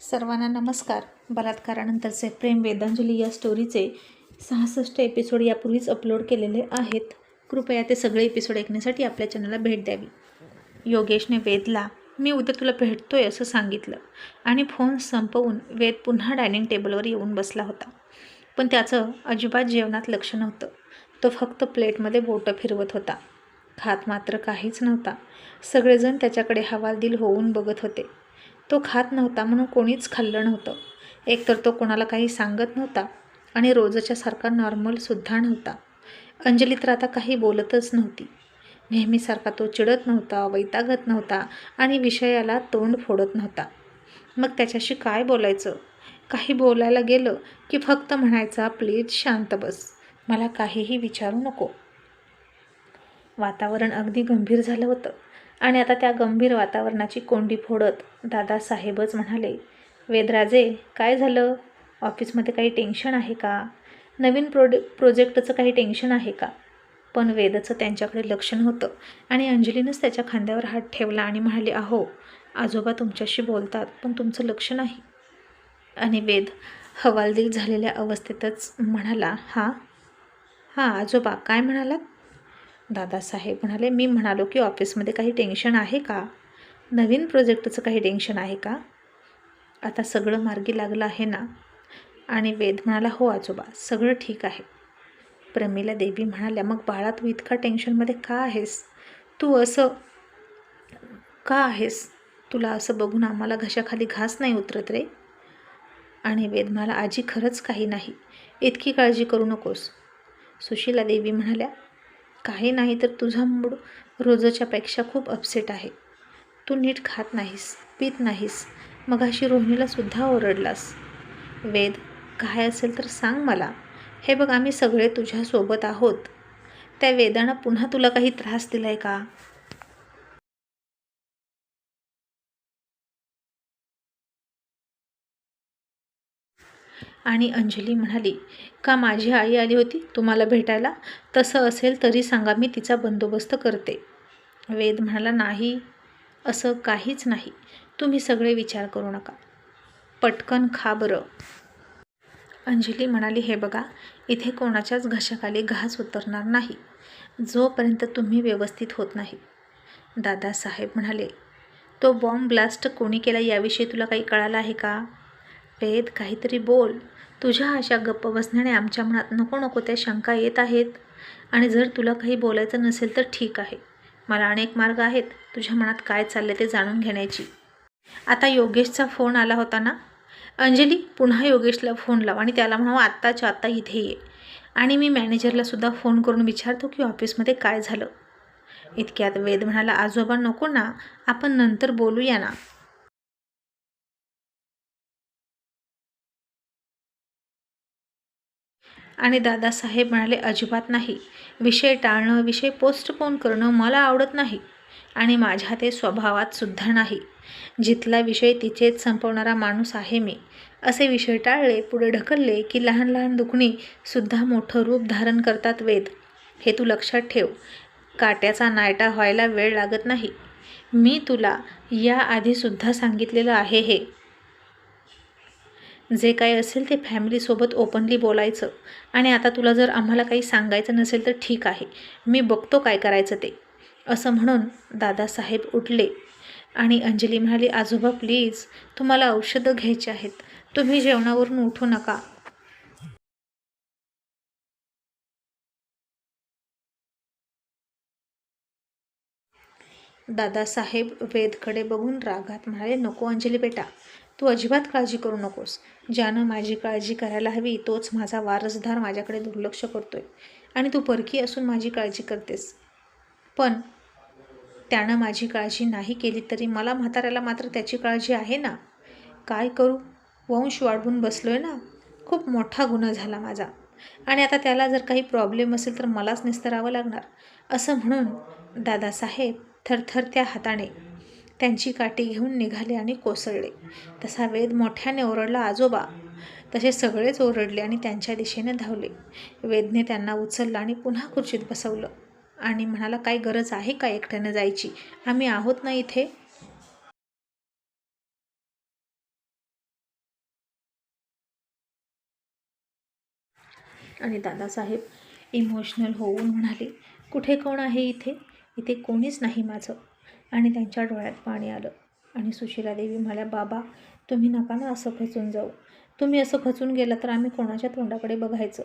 सर्वांना नमस्कार. बलात्कारानंतरचे प्रेम वेदांजली या स्टोरीचे सहासष्ट एपिसोड यापूर्वीच अपलोड केलेले आहेत. कृपया ते सगळे एपिसोड ऐकण्यासाठी आपल्या चॅनलला भेट द्यावी. योगेशने वेदला मी उद्या तुला भेटतोय असं सांगितलं आणि फोन संपवून वेद पुन्हा डायनिंग टेबलवर येऊन बसला होता. पण त्याचं अजिबात जेवणात लक्ष नव्हतं. तो फक्त प्लेटमध्ये बोटं फिरवत होता. खात मात्र काहीच नव्हता. सगळेजण त्याच्याकडे हवालदिल होऊन बघत होते. तो खात नव्हता म्हणून कोणीच खाल्लं नव्हतं. एकतर तो कोणाला काही सांगत नव्हता आणि रोजच्या सारखा नॉर्मलसुद्धा नव्हता. अंजली तर आता काही बोलतच नव्हती. नेहमीसारखा तो चिडत नव्हता वैतागत नव्हता आणि विषयाला तोंड फोडत नव्हता. मग त्याच्याशी काय बोलायचं? काही बोलायला गेलं की फक्त म्हणायचा प्लीज शांत बस. मला काहीही विचारू नको. वातावरण अगदी गंभीर झालं होतं. आणि आता त्या गंभीर वातावरणाची कोंडी फोडत दादासाहेबच म्हणाले वेदराजे काय झालं? ऑफिसमध्ये काही टेन्शन आहे का? नवीन प्रोडे प्रोजेक्टचं काही टेन्शन आहे का? पण वेदचं त्यांच्याकडे लक्ष नव्हतं आणि अंजलीनंच त्याच्या खांद्यावर हात ठेवला आणि म्हणाले अहो आजोबा तुमच्याशी बोलतात पण तुमचं लक्ष नाही. आणि वेद हवालदिल झालेल्या अवस्थेतच म्हणाला हां? हां आजोबा काय म्हणालात? दादासाहेब म्हणाले मी म्हणालो की ऑफिसमध्ये काही टेन्शन आहे का? नवीन प्रोजेक्टचं काही टेन्शन आहे का? आता सगळं मार्गी लागलं आहे ना? आणि वेद म्हणाला हो आजोबा सगळं ठीक आहे. प्रमिला देवी म्हणाल्या मग बाळा तू इतका टेन्शनमध्ये का आहेस? तू असं का आहेस? तुला असं बघून आम्हाला घशाखाली घास नाही उतरत रे. आणि वेद म्हणाला आजी खरंच काही नाही. इतकी काळजी करू नकोस. सुशीला देवी म्हणाल्या काही नाही तर तुझा मूड रोजच्यापेक्षा खूप अपसेट आहे. तू नीट खात नाहीस पित नाहीस. मग अशी रोहिणीलासुद्धा ओरडलास. वेद काय असेल तर सांग मला. हे बघ आम्ही सगळे तुझ्यासोबत आहोत. त्या वेदानं पुन्हा तुला काही त्रास दिला आहे का? आणि अंजली म्हणाली का माझी आई आली होती? तुम्हाला भेटायला? तसं असेल तरी सांगा मी तिचा बंदोबस्त करते. वेद म्हणाला नाही असं काहीच नाही. तुम्ही सगळे विचार करू नका. पटकन खा बरं. अंजली म्हणाली हे बघा इथे कोणाच्याच घशाखाली घास उतरणार नाही. जोपर्यंत तुम्ही व्यवस्थित होत नाही. दादासाहेब म्हणाले तो बॉम्ब ब्लास्ट कोणी केला याविषयी तुला काही कळालं आहे का? वेद काहीतरी बोल. तुझ्या अशा गप्प बसण्याने आमच्या मनात नको नको त्या शंका येत आहेत. आणि जर तुला काही बोलायचं नसेल तर ठीक आहे. मला अनेक मार्ग आहेत. तुझ्या मनात काय चालले ते जाणून घेण्याची. आता योगेशचा फोन आला होता ना? अंजली पुन्हा योगेशला फोन लाव आणि त्याला म्हणावं आत्ताच्या आत्ता इथे ये. आणि मी मॅनेजरलासुद्धा फोन करून विचारतो की ऑफिसमध्ये काय झालं? इतक्यात वेद म्हणाला आजोबा नको ना आपण नंतर बोलूया ना. आणि दादासाहेब म्हणाले अजिबात नाही. विषय टाळणं विषय पोस्टपोन करणं मला आवडत नाही आणि माझ्या ते स्वभावात सुद्धा नाही. जिथला विषय तिथेच संपवणारा माणूस आहे मी. असे विषय टाळले पुढे ढकलले की लहान लहान दुखणी सुद्धा मोठं रूप धारण करतात वेद. हे तू लक्षात ठेव. काट्याचा नायटा व्हायला वेळ लागत नाही. मी तुला याआधीसुद्धा सांगितलेलं आहे हे. जे काही असेल ते फॅमिलीसोबत ओपनली बोलायचं. आणि आता तुला जर आम्हाला काही सांगायचं नसेल तर ठीक आहे. मी बघतो काय करायचं ते. असं म्हणून दादासाहेब उठले. आणि अंजली म्हणाली आजोबा प्लीज तुम्हाला औषधं घ्यायची आहेत. तुम्ही जेवणावरून उठू नका. दादासाहेब वेदकडे बघून रागात म्हणाले नको अंजली बेटा. तू अजिबात काळजी करू नकोस. ज्यानं माझी काळजी करायला हवी तोच माझा वारसदार माझ्याकडे दुर्लक्ष करतोय. आणि तू परकी असून माझी काळजी करतेस. पण त्यानं माझी काळजी नाही केली तरी मला म्हाताऱ्याला मात्र त्याची काळजी आहे ना? काय करू? वंश वाढवून बसलो आहे ना? खूप मोठा गुन्हा झाला माझा. आणि आता त्याला जर काही प्रॉब्लेम असेल तर मलाच निस्तरावं लागणार. असं म्हणून दादासाहेब थरथरत्या हाताने त्यांची काठी घेऊन निघाले आणि कोसळले. तसा वेद मोठ्याने ओरडला आजोबा. तसे सगळेच ओरडले आणि त्यांच्या दिशेने धावले. वेदने त्यांना उचललं आणि पुन्हा खुर्चीत बसवलं. आणि म्हणाला काय गरज आहे का एकट्याने जायची? आम्ही आहोत ना इथे? आणि दादासाहेब इमोशनल होऊन म्हणाले कुठे कोण आहे इथे? इथे कोणीच नाही माझं. आणि त्यांच्या डोळ्यात पाणी आलं. आणि सुशीला देवी म्हणाल्या बाबा तुम्ही नका ना असं खचून जाऊ. तुम्ही असं खचून गेला तर आम्ही कोणाच्या तोंडाकडे बघायचं?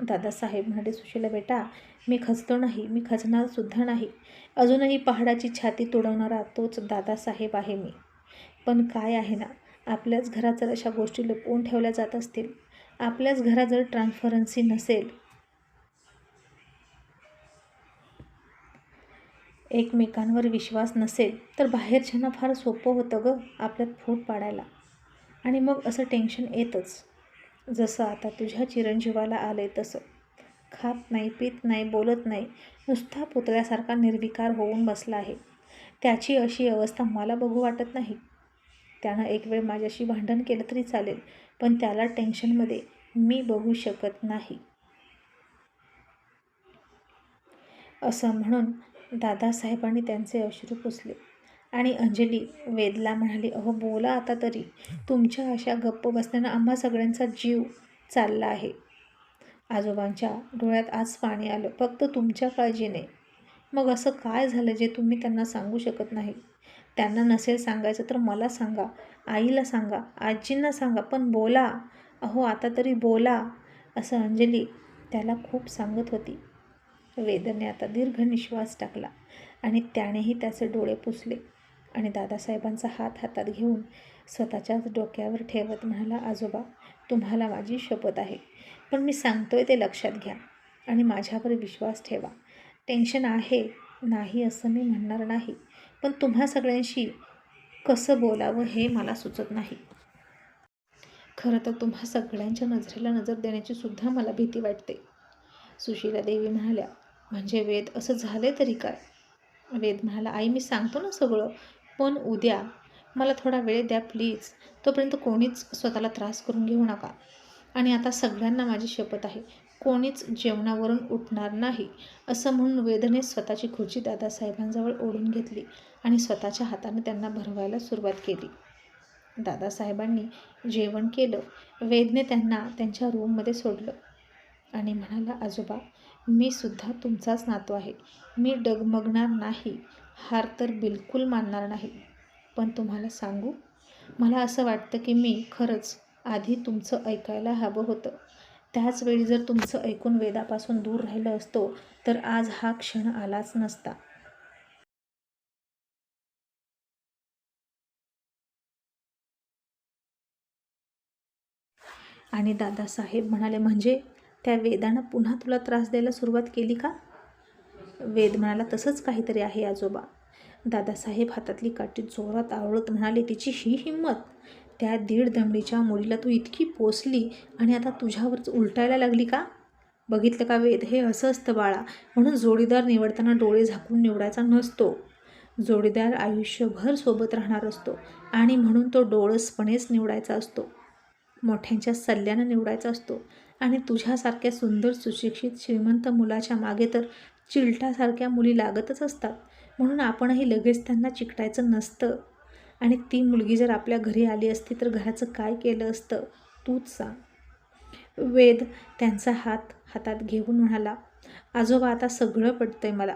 दादासाहेब म्हणाले सुशीला बेटा मी खचतो नाही. मी खचणार सुद्धा नाही. अजूनही पहाडाची छाती तुडवणारा तोच दादासाहेब आहे मी. पण काय आहे ना आपल्याच घरात जर अशा गोष्टी लपवून ठेवल्या जात असतील आपल्याच घरात जर ट्रान्सफरन्सी नसेल एकमेकांवर विश्वास नसेल तर बाहेरच्यांना फार सोपं होतं गं आपल्यात फूट पाडायला. आणि मग असं टेन्शन येतच. जसं आता तुझ्या चिरंजीवाला आलं आहे तसं. खात नाही पित नाही बोलत नाही नुसता पुतळ्यासारखा निर्विकार होऊन बसला आहे. त्याची अशी अवस्था मला बघू वाटत नाही. त्यानं एक वेळ माझ्याशी भांडण केलं तरी चालेल पण त्याला टेन्शनमध्ये मी बघू शकत नाही. असं म्हणून दादासाहेबांनी त्यांचे अश्रू पुसले. आणि अंजली वेदला म्हणाली अहो बोला आता तरी. तुमच्या अशा गप्प बसण्यानं आम्हा सगळ्यांचा जीव चालला आहे. आजोबांच्या डोळ्यात आज पाणी आलं. फक्त तुमच्या काळजीने. मग असं काय झालं जे तुम्ही त्यांना सांगू शकत नाही? त्यांना नसेल सांगायचं तर मला सांगा आईला सांगा आजींना सांगा पण बोला. अहो आता तरी बोला असं अंजली त्याला खूप सांगत होती. वेदने आता दीर्घ निश्वास टाकला आणि त्यानेही त्याचे डोळे पुसले. आणि दादासाहेबांचा हात हातात घेऊन स्वतःच्याच डोक्यावर ठेवत म्हणाला आजोबा तुम्हाला माझी शपथ आहे पण मी सांगतोय ते लक्षात घ्या आणि माझ्यावर विश्वास ठेवा. टेन्शन आहे नाही असं मी म्हणणार नाही पण तुम्हा सगळ्यांशी कसं बोलावं हे मला सुचत नाही. खरं तर तुम्हा सगळ्यांच्या नजरेला नजर देण्याची सुद्धा मला भीती वाटते. सुशीला देवी म्हणाल्या म्हणजे वेद असं झाले तरी काय? वेद म्हणाला आई मी सांगतो ना सगळं पण उद्या मला थोडा वेळ द्या प्लीज. तोपर्यंत कोणीच स्वतःला त्रास करून घेऊ नका. आणि आता सगळ्यांना माझी शपथ आहे. कोणीच जेवणावरून उठणार नाही. असं म्हणून वेदने स्वतःची खुर्ची दादासाहेबांजवळ ओढून घेतली आणि स्वतःच्या हाताने त्यांना भरवायला सुरुवात केली. दादासाहेबांनी जेवण केलं. वेदने त्यांना त्यांच्या रूममध्ये सोडलं. आणि म्हणाला आजोबा मी सुद्धा तुमचाच नातू आहे. मी डगमगणार नाही हार तर बिलकुल मानणार नाही. पण तुम्हाला सांगू मला असं वाटतं की मी खरंच आधी तुमचं ऐकायला हवं होतं. त्याचवेळी जर तुमचं ऐकून वेदापासून दूर राहिलं असतो तर आज हा क्षण आलाच नसता. आणि दादासाहेब म्हणाले म्हणजे त्या वेदानं पुन्हा तुला त्रास द्यायला सुरुवात केली का? वेद म्हणाला तसंच काहीतरी आहे आजोबा. दादासाहेब हातातली काठी जोरात आवळत म्हणाले तिची ही हिंमत. त्या दीड दमडीच्या मुलीला तू इतकी पोसली आणि आता तुझ्यावरच उलटायला लागली का? बघितलं का वेद? हे असं असतं बाळा. म्हणून जोडीदार निवडताना डोळे झाकून निवडायचा नसतो. जोडीदार आयुष्यभर सोबत राहणार असतो आणि म्हणून तो डोळसपणेच निवडायचा असतो. मोठ्यांच्या सल्ल्यानं निवडायचा असतो. आणि तुझ्यासारख्या सुंदर सुशिक्षित श्रीमंत मुलाच्या मागे तर चिलटासारख्या मुली लागतच असतात. म्हणून आपणही लगेच त्यांना चिकटायचं नसतं. आणि ती मुलगी जर आपल्या घरी आली असती तर घराचं काय केलं असतं? तूच सांग. वेद त्यांचा हात हातात घेऊन म्हणाला आजोबा आता सगळं पडतंय मला.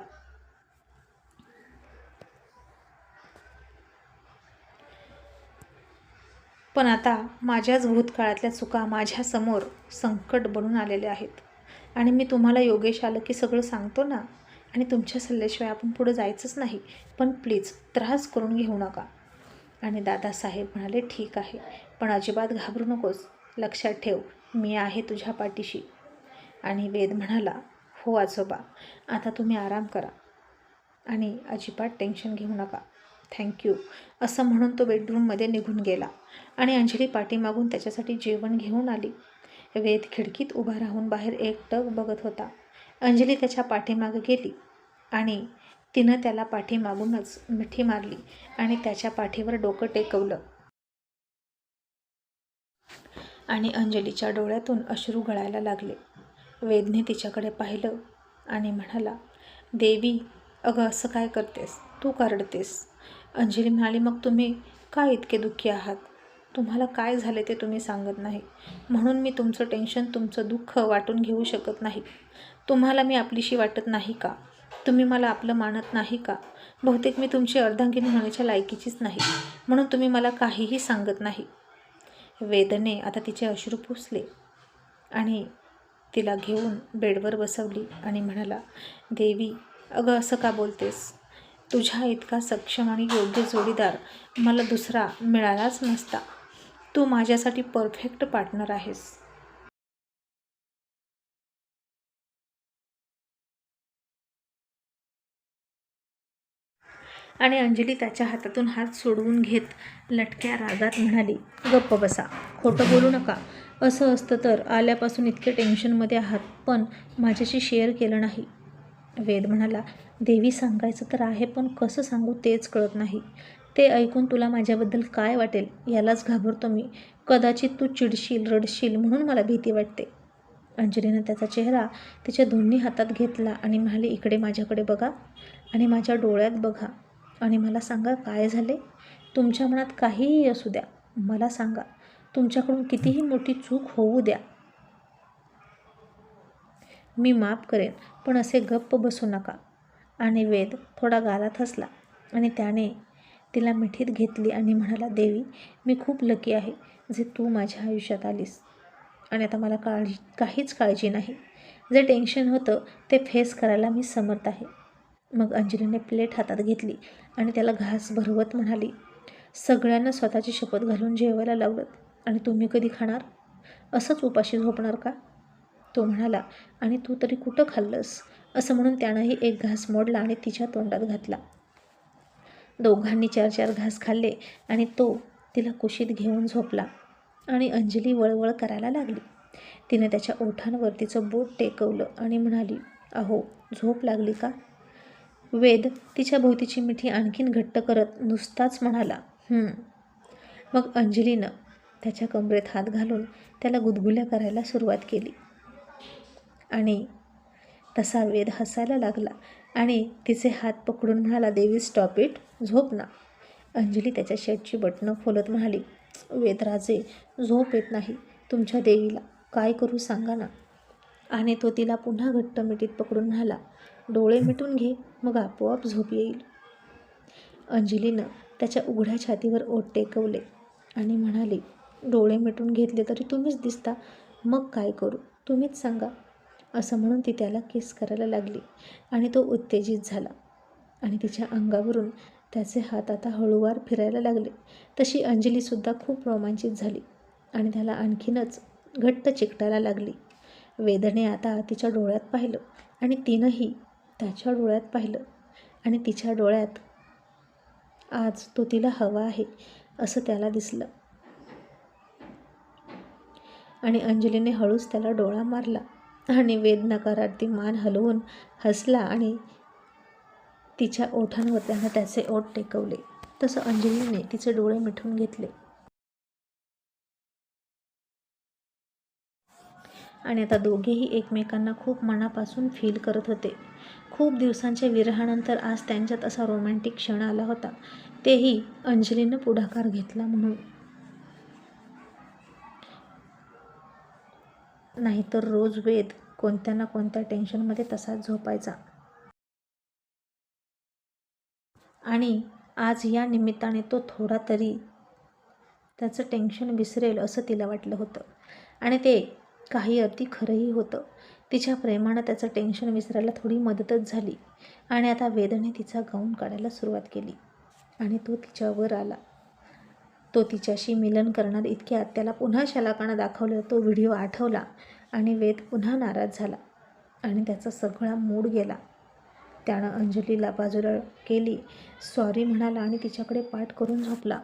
पण आता माझ्याच भूतकाळातल्या चुका माझ्यासमोर संकट बनून आलेले आहेत. आणि मी तुम्हाला योगेश आलं की सगळं सांगतो ना? आणि तुमच्या सल्ल्याशिवाय आपण पुढं जायचंच नाही. पण प्लीज त्रास करून घेऊ नका. आणि दादासाहेब म्हणाले ठीक आहे. पण अजिबात घाबरू नकोस. लक्षात ठेव. मी आहे तुझ्या पाठीशी. आणि वेद म्हणाला हो आजोबा. आता तुम्ही आराम करा. आणि अजिबात टेन्शन घेऊ नका. थँक्यू असं म्हणून तो बेडरूममध्ये निघून गेला. आणि अंजली पाठीमागून त्याच्यासाठी जेवण घेऊन आली. वेद खिडकीत उभा राहून बाहेर एकटक बघत होता. अंजली त्याच्या पाठीमागे गेली आणि तिनं त्याला पाठीमागूनच मिठी मारली आणि त्याच्या पाठीवर डोकं टेकवलं. आणि अंजलीच्या डोळ्यातून अश्रू गळायला लागले. वेदने तिच्याकडे पाहिलं आणि म्हणाला देवी अगं असं काय करतेस? तू करडतेस. अंजली म्हणाली मग तुम्ही का इतके दुःखी आहात? तुम्हाला काय झाले ते तुम्ही सांगत नाही. म्हणून मी तुमचं टेन्शन तुमचं दुःख वाटून घेऊ शकत नाही. तुम्हाला मी आपलीशी वाटत नाही का? तुम्ही मला आपलं मानत नाही का? बहुतेक मी तुमची अर्धांगिनी होण्याच्या लायकीचीच नाही. म्हणून तुम्ही मला काहीही सांगत नाही. वेदने आता तिचे अश्रू पुसले आणि तिला घेऊन बेडवर बसवली आणि म्हणाला देवी अगं असं का बोलतेस? तुझ्या इतका सक्षम आणि योग्य जोडीदार मला दुसरा मिळालाच नसता. तू माझ्यासाठी परफेक्ट पार्टनर आहेस. आणि अंजली त्याच्या हातातून हात सोडवून घेत लटक्या रागात म्हणाली गप्प बसा खोटं बोलू नका. असं असतं तर आल्यापासून इतके टेन्शनमध्ये आहात पण माझ्याशी शेअर केलं नाही. वेद म्हणाला देवी सांगायचं तर आहे पण कसं सांगू तेच कळत नाही. ते ऐकून तुला माझ्याबद्दल काय वाटेल यालाच घाबरतो मी. कदाचित तू चिडशील रडशील म्हणून मला भीती वाटते. अंजलीनं त्याचा चेहरा तिच्या दोन्ही हातात घेतला आणि म्हणाली इकडे माझ्याकडे बघा आणि माझ्या डोळ्यात बघा आणि मला सांगा काय झाले. तुमच्या मनात काहीही असू द्या मला सांगा. तुमच्याकडून कितीही मोठी चूक होऊ द्या मी माफ करेन पण असे गप्प बसू नका. आणि वेद थोडा गालात हसला आणि त्याने तिला मिठीत घेतली आणि म्हणाला देवी मी खूप लकी आहे जे तू माझ्या आयुष्यात आलीस. आणि आता मला काळजी काहीच काळजी नाही. जे टेन्शन होतं ते फेस करायला मी समर्थ आहे. मग अंजलीने प्लेट हातात घेतली आणि त्याला घास भरवत म्हणाली सगळ्यांना स्वतःची शपथ घालून जेवायला लावलं आणि तुम्ही कधी खाणार? असंच उपाशी झोपणार का? तो म्हणाला आणि तू तरी कुठं खाल्लंस? असं म्हणून त्यानंही एक घास मोडला आणि तिच्या तोंडात घातला. दोघांनी चार चार घास खाल्ले आणि तो तिला कुशीत घेऊन झोपला आणि अंजली वळवळ करायला लागली. तिने त्याच्या ओठांवर तिचं बोट टेकवलं आणि म्हणाली अहो झोप लागली का? वेद तिच्या भोवतीची मिठी आणखीन घट्ट करत नुसताच म्हणाला मग अंजलीनं त्याच्या कमरेत हात घालून त्याला गुदगुल्या करायला सुरुवात केली. आणि तसा वेद हसायला लागला आणि तिचे हात पकडून म्हणाला देवी स्टॉप इट झोप ना. अंजली त्याच्या शर्टची बटणं खोलत म्हणाली वेदराजे झोप येत नाही तुमच्या देवीला. काय करू सांगा ना. आणि तो तिला पुन्हा घट्ट मिठीत पकडून म्हणाला डोळे मिटून घे मग आपोआप झोप येईल. अंजलीनं त्याच्या उघड्या छातीवर ओट टेकवले आणि म्हणाली डोळे मिटून घेतले तरी तुम्हीच दिसता. मग काय करू? तुम्हीच सांगा. असं म्हणून ती त्याला किस करायला लागली आणि तो उत्तेजित झाला. आणि तिच्या अंगावरून त्याचे हात आता हळूवार फिरायला लागले. तशी अंजलीसुद्धा खूप रोमांचित झाली आणि त्याला आणखीनच घट्ट चिकटायला लागली. वेदने आता तिच्या डोळ्यात पाहिलं आणि तिनंही त्याच्या डोळ्यात पाहिलं आणि तिच्या डोळ्यात आज तो तिला हवा आहे असं त्याला दिसलं. आणि अंजलीने हळूच त्याला डोळा मारला. आणि वेद नकारार्थी मान हलवून हसला आणि तिच्या ओठांवर त्यानं त्याचे ओठ टेकवले. तसं अंजलीने तिचे डोळे मिठून घेतले. आणि आता दोघेही एकमेकांना खूप मनापासून फील करत होते. खूप दिवसांच्या विरहानंतर आज त्यांच्यात असा रोमॅन्टिक क्षण आला होता. तेही अंजलीनं पुढाकार घेतला म्हणून. नाहीतर रोज वेद कोणत्या ना कोणत्या टेन्शनमध्ये तसाच झोपायचा. आणि आज या निमित्ताने तो थोडा तरी त्याचं टेन्शन विसरेल असं तिला वाटलं होतं. आणि ते काही अर्थी खरंही होतं. तिच्या प्रेमानं त्याचं टेन्शन विसरायला थोडी मदतच झाली. आणि आता वेदने तिचा गाऊन काढायला सुरुवात केली. आणि तो तिच्यावर आला. तो तिच्याशी मिलन करणार इतक्यात त्याला पुन्हा शलाकानं दाखवलं तो व्हिडिओ आठवला आणि वेद पुन्हा नाराज झाला आणि त्याचा सगळा मूड गेला. त्यानं अंजलीला बाजूला केली सॉरी म्हणाला आणि तिच्याकडे पाठ करून झोपला.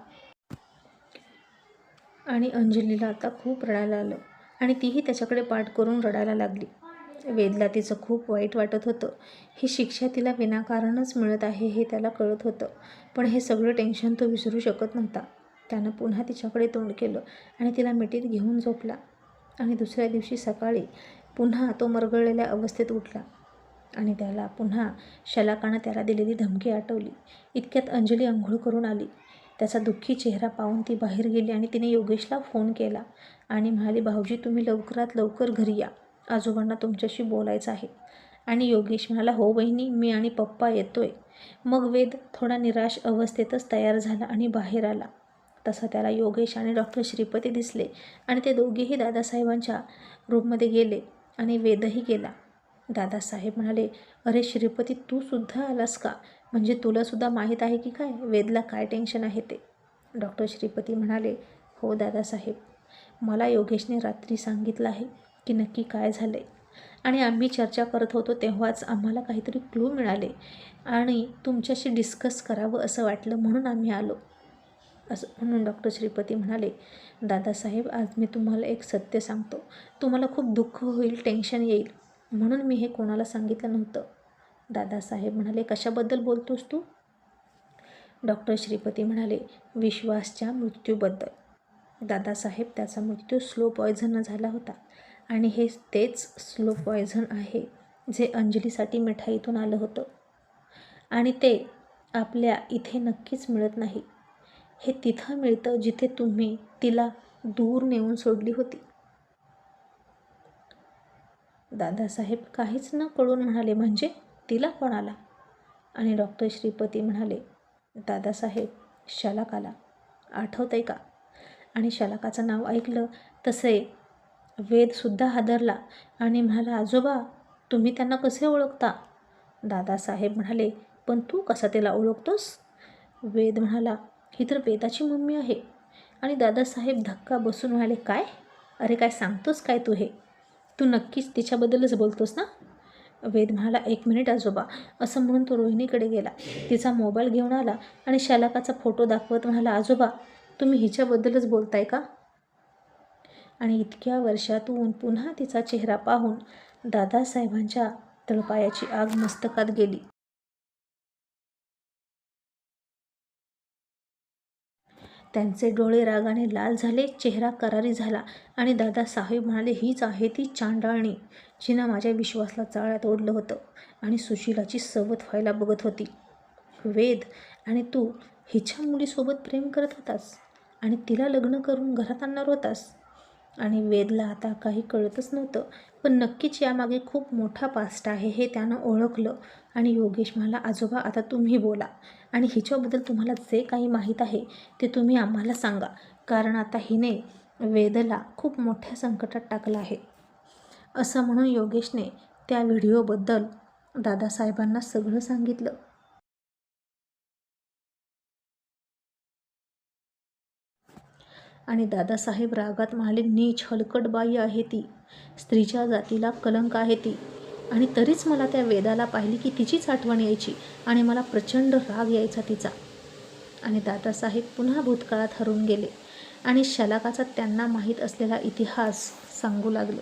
आणि अंजलीला आता खूप रडायला आलं आणि तीही त्याच्याकडे पाठ करून रडायला लागली. वेदला तिचं खूप वाईट वाटत होतं. ही शिक्षा तिला विनाकारणच मिळत आहे हे त्याला कळत होतं. पण हे सगळं टेन्शन तो विसरू शकत नव्हता. त्यानं पुन्हा तिच्याकडे तोंड केलं आणि तिला मिठीत घेऊन झोपला. आणि दुसऱ्या दिवशी सकाळी पुन्हा तो मरगळलेल्या अवस्थेत उठला आणि त्याला पुन्हा शलाकानं त्याला दिलेली धमकी आठवली. इतक्यात अंजली आंघोळ करून आली. त्याचा दुःखी चेहरा पाहून ती बाहेर गेली आणि तिने योगेशला फोन केला आणि म्हणाली भाऊजी तुम्ही लवकरात लवकर घरी या. आजोबांना तुमच्याशी बोलायचं आहे. आणि योगेश म्हणाला हो बहिणी मी आणि पप्पा येतोय. मग वेद थोडा निराश अवस्थेतच तयार झाला आणि बाहेर आला. तसा त्याला योगेश आणि डॉक्टर श्रीपती दिसले आणि ते दोघेही दादासाहेबांच्या रूममध्ये गेले आणि वेदही गेला दादासाहेब म्हणाले अरे श्रीपती तू सुद्धा आलास का? म्हणजे तुलासुद्धा माहीत आहे की काय? वेदला काय टेन्शन आहे ते? डॉक्टर श्रीपती म्हणाले हो दादासाहेब मला योगेशने रात्री सांगितलं आहे की नक्की काय झालं आहे आणि आम्ही चर्चा करत होतो तेव्हाच आम्हाला काहीतरी क्लू मिळाले आणि तुमच्याशी डिस्कस करावं असं वाटलं म्हणून आम्ही आलो. असं म्हणून डॉक्टर श्रीपती म्हणाले दादासाहेब आज मी तुम्हाला एक सत्य सांगतो. तुम्हाला खूप दुःख होईल टेन्शन येईल. म्हणून मी हे कोणाला सांगितलं नव्हतं. दादासाहेब म्हणाले कशाबद्दल बोलतोस तू? डॉक्टर श्रीपती म्हणाले विश्वासच्या मृत्यूबद्दल. दादासाहेब त्याचा मृत्यू स्लो पॉयझननं झाला होता. आणि हे तेच स्लो पॉयझन आहे जे अंजलीसाठी मिठाईतून आलं होतं. आणि ते आपल्या इथे नक्कीच मिळत नाही. हे तिथं मिळतं जिथे तुम्ही तिला दूर नेऊन सोडली होती. दादासाहेब काहीच न कळून म्हणाले म्हणजे तिला कोणाला? आणि डॉक्टर श्रीपती म्हणाले दादासाहेब शलाकाला आठवतं आहे का? आणि शलाकाचं नाव ऐकलं तसे वेदसुद्धा हादरला आणि म्हणाला आजोबा तुम्ही त्यांना कसे ओळखता? दादासाहेब म्हणाले पण तू कसा तिला ओळखतोस? वेद म्हणाला ही तर वेदाची मम्मी आहे. आणि दादासाहेब धक्का बसून म्हणाले काय? अरे काय सांगतोस काय तू हे? तू नक्कीच तिच्याबद्दलच बोलतोस ना? वेद म्हणाला एक मिनिट आजोबा. असं म्हणून तो रोहिणीकडे गेला. तिचा मोबाईल घेऊन आला आणि शालाकाचा फोटो दाखवत म्हणाला आजोबा तुम्ही हिच्याबद्दलच बोलताय का? आणि इतक्या वर्षातून पुन्हा तिचा चेहरा पाहून दादासाहेबांच्या तळपायाची आग मस्तकात गेली. त्यांचे डोळे रागाने लाल झाले. चेहरा करारी झाला आणि दादा साहेब म्हणाले हीच आहे ती चांडाळणी. जिनं माझ्या विश्वासला चाळ्यात ओढलं होतं आणि सुशीलाची सवत व्हायला बघत होती. वेद आणि तू हिच्या मुलीसोबत प्रेम करत होतास? आणि तिला लग्न करून घरात आणणार होतास? आणि वेदला आता काही कळतच नव्हतं. पण नक्कीच यामागे खूप मोठा पास्ट आहे हे त्यानं ओळखलं. आणि योगेश म्हणाला आजोबा आता तुम्ही बोला. आणि हिच्याबद्दल तुम्हाला जे काही माहीत आहे ते तुम्ही आम्हाला सांगा. कारण आता हिने वेदला खूप मोठ्या संकटात टाकलं आहे. असं म्हणून योगेशने त्या व्हिडिओबद्दल दादासाहेबांना सगळं सांगितलं. आणि दादासाहेब रागात म्हणाले नीच हलकट बाई आहे ती. स्त्रीच्या जातीला कलंक आहे ती. आणि तरीच मला त्या वेदाला पाहिली की तिचीच आठवण यायची आणि मला प्रचंड राग यायचा तिचा. आणि दादासाहेब पुन्हा भूतकाळात हरून गेले आणि शलाकाचा त्यांना माहीत असलेला इतिहास सांगू लागलं.